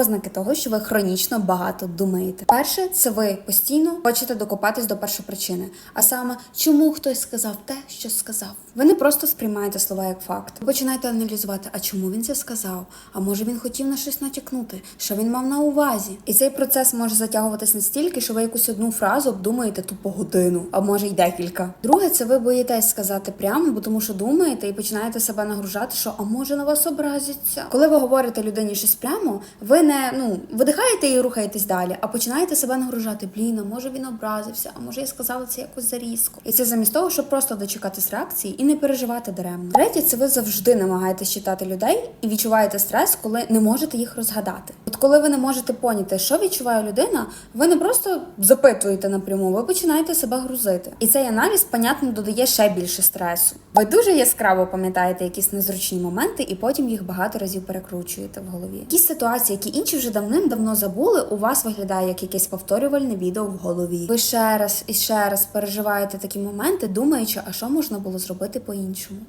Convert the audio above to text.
Ознаки того, що ви хронічно багато думаєте. Перше, це ви постійно хочете докопатись до першопричини, а саме, чому хтось сказав те, що сказав. Ви не просто сприймаєте слова як факт. Ви починаєте аналізувати, а чому він це сказав? А може він хотів на щось натякнути? Що він мав на увазі? І цей процес може затягуватись настільки, що ви якусь одну фразу обдумаєте тупо годину, а може й декілька. Друге, це ви боїтесь сказати прямо, бо тому що думаєте і починаєте себе нагружати, що а може на вас образяться. Коли ви говорите людині щось прямо, ви не ну видихаєте і рухаєтесь далі, а починаєте себе нагружати. Блін, а може він образився, а може я сказала це якось зарізко. І це замість того, щоб просто дочекатись реакції і не переживати даремно. Третє, це ви завжди намагаєтесь читати людей і відчуваєте стрес, коли не можете їх розгадати. Коли ви не можете поняти, що відчуває людина, ви не просто запитуєте напряму, ви починаєте себе грузити. І цей аналіз, понятно, додає ще більше стресу. Ви дуже яскраво пам'ятаєте якісь незручні моменти, і потім їх багато разів перекручуєте в голові. Якісь ситуації, які інші вже давним-давно забули, у вас виглядає як якесь повторювальне відео в голові. Ви ще раз і ще раз переживаєте такі моменти, думаючи, а що можна було зробити по-іншому.